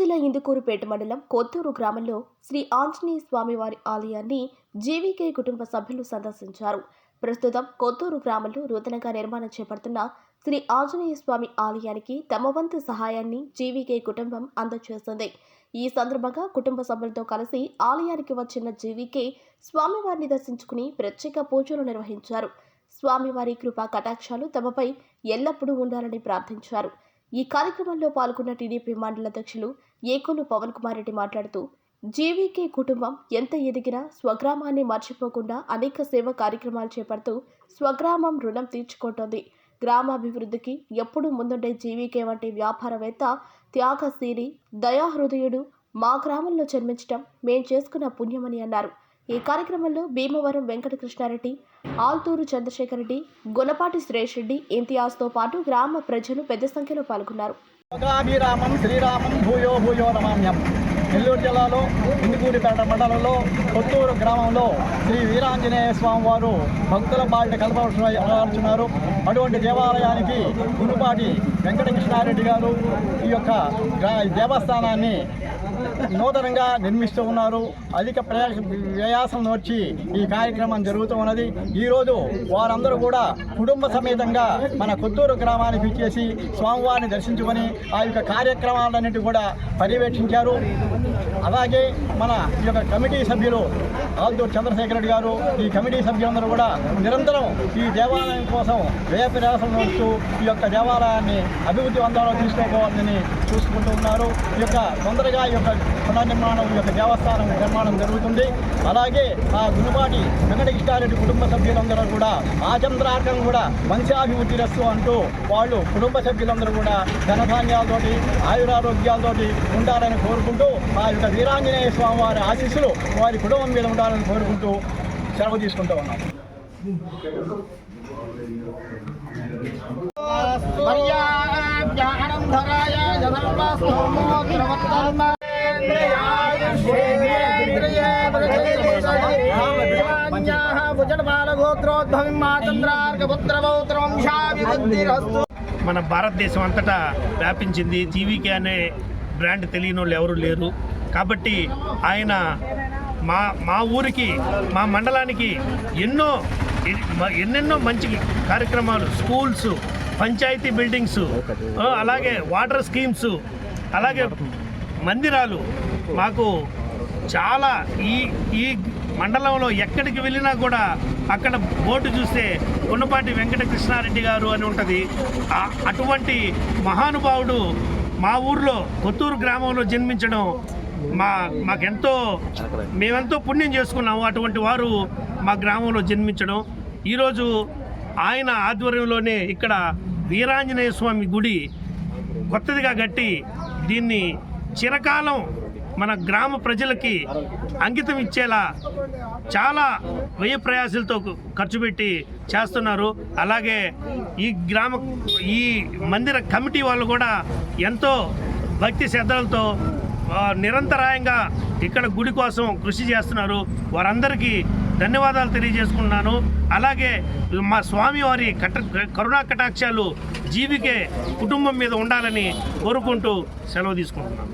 జిల్లా ఇందుకూరుపేట మండలం కొత్తూరు గ్రామంలో శ్రీ ఆంజనేయ స్వామివారి ఆలయాన్ని జీవీకే కుటుంబ సభ్యులు సందర్శించారు. ప్రస్తుతం కొత్తూరు గ్రామంలో నూతనంగా నిర్మాణం చేపడుతున్న శ్రీ ఆంజనేయ స్వామి ఆలయానికి తమ వంతు సహాయాన్ని జీవీకే కుటుంబం అందజేస్తుంది. ఈ సందర్భంగా కుటుంబ సభ్యులతో కలిసి ఆలయానికి వచ్చిన జీవీకే స్వామివారిని దర్శించుకుని ప్రత్యేక పూజలు నిర్వహించారు. స్వామివారి కృపా కటాక్షాలు తమపై ఎల్లప్పుడూ ఉండాలని ప్రార్థించారు. ఈ కార్యక్రమంలో పాల్గొన్న టీడీపీ మండల అధ్యక్షులు ఏకోలు పవన్ కుమార్ రెడ్డి మాట్లాడుతూ జీవీకే కుటుంబం ఎంత ఎదిగినా స్వగ్రామాన్ని మర్చిపోకుండా అనేక సేవా కార్యక్రమాలు చేపడుతూ స్వగ్రామం రుణం తీర్చుకుంటోంది. గ్రామాభివృద్ధికి ఎప్పుడూ ముందుండే జీవీకే వంటి వ్యాపారవేత్త త్యాగశీలి దయాహృదయుడు మా గ్రామంలో జన్మించడం మేం చేసుకున్న పుణ్యమని అన్నారు. ఈ కార్యక్రమంలో భీమవరం వెంకటకృష్ణారెడ్డి ఆల్తూరు చంద్రశేఖర్ రెడ్డి గుణపాటి సురేష్ రెడ్డి ఇంతియాజ్తో పాటు గ్రామ ప్రజలు పెద్ద సంఖ్యలో పాల్గొన్నారు. అగాభిరామం శ్రీరామం భూయో భూయో నమామ్యం నెల్లూరు జిల్లాలో ఇందుకూరిపేట మండలంలో కొత్తూరు గ్రామంలో శ్రీ వీరాంజనేయ స్వామి వారు భక్తుల బాధ్యత కలపవలసినారు అటువంటి దేవాలయానికి గురుపాటి వెంకటకృష్ణారెడ్డి గారు ఈ యొక్క దేవస్థానాన్ని నూతనంగా నిర్మిస్తూ ఉన్నారు. అధిక ప్రయా వ్యయాసం వచ్చి ఈ కార్యక్రమం జరుగుతూ ఉన్నది. ఈరోజు వారందరూ కూడా కుటుంబ సమేతంగా మన కొత్తూరు గ్రామానికి ఇచ్చేసి స్వామివారిని దర్శించుకొని ఆ యొక్క కార్యక్రమాలన్నిటి కూడా పర్యవేక్షించారు. అలాగే మన ఈ యొక్క కమిటీ సభ్యులు ఆల్దూర్ చంద్రశేఖర్ రెడ్డి గారు ఈ కమిటీ సభ్యులందరూ కూడా నిరంతరం ఈ దేవాలయం కోసం వ్యయ ప్రయాసం నడుస్తూ ఈ యొక్క దేవాలయాన్ని అభివృద్ధి వందలో తీసుకోవాలని చూసుకుంటూ ఉన్నారు. ఈ యొక్క తొందరగా ఈ యొక్క పునర్నిర్మాణం ఈ యొక్క దేవస్థానం నిర్మాణం జరుగుతుంది. అలాగే ఆ గురుపాటి వెంకటకృష్ణారెడ్డి కుటుంబ సభ్యులందరూ కూడా ఆచంద్రార్కం కూడా వంశాభివృద్ధి రస్సు అంటూ వాళ్ళు కుటుంబ సభ్యులందరూ కూడా ధనధాన్యాలతోటి ఆయురారోగ్యాలతోటి ఉండాలని కోరుకుంటూ ఆ యొక్క వీరాంజనేయ స్వామి వారి ఆశీస్సులు వారి కుటుంబం మీద ఉండాలని కోరుకుంటూ సెలవు తీసుకుంటూ ఉన్నాం. మన భారతదేశం అంతటా వ్యాపించింది జీవికే అనే బ్రాండ్ తెలియని వాళ్ళు ఎవరు లేరు. కాబట్టి ఆయన మా మా ఊరికి మా మండలానికి ఎన్నో ఎన్నెన్నో మంచి కార్యక్రమాలు స్కూల్స్ పంచాయతీ బిల్డింగ్స్ అలాగే వాటర్ స్కీమ్స్ అలాగే మందిరాలు మాకు చాలా ఈ ఈ మండలంలో ఎక్కడికి వెళ్ళినా కూడా అక్కడ బోర్డు చూస్తే ఉన్నపాటి వెంకట కృష్ణారెడ్డి గారు అని ఉంటుంది. అటువంటి మహానుభావుడు మా ఊర్లో కొత్తూరు గ్రామంలో జన్మించడం మా మాకెంతో మేమెంతో పుణ్యం చేసుకున్నాము. అటువంటి వారు మా గ్రామంలో జన్మించడం. ఈరోజు ఆయన ఆధ్వర్యంలోనే ఇక్కడ వీరాంజనేయ స్వామి గుడి కొత్తదిగా కట్టి దీన్ని చిరకాలం మన గ్రామ ప్రజలకి అంకితం ఇచ్చేలా చాలా వ్యయ ప్రయాసాలతో ఖర్చు పెట్టి చేస్తున్నారు. అలాగే ఈ గ్రామ ఈ మందిర కమిటీ వాళ్ళు కూడా ఎంతో భక్తి శ్రద్ధలతో నిరంతరాయంగా ఇక్కడ గుడి కోసం కృషి చేస్తున్నారు. వారందరికీ ధన్యవాదాలు తెలియజేసుకుంటున్నాను. అలాగే మా స్వామివారి కట కరుణా కటాక్షాలు జీవికే కుటుంబం మీద ఉండాలని కోరుకుంటూ సెలవు తీసుకుంటున్నాను.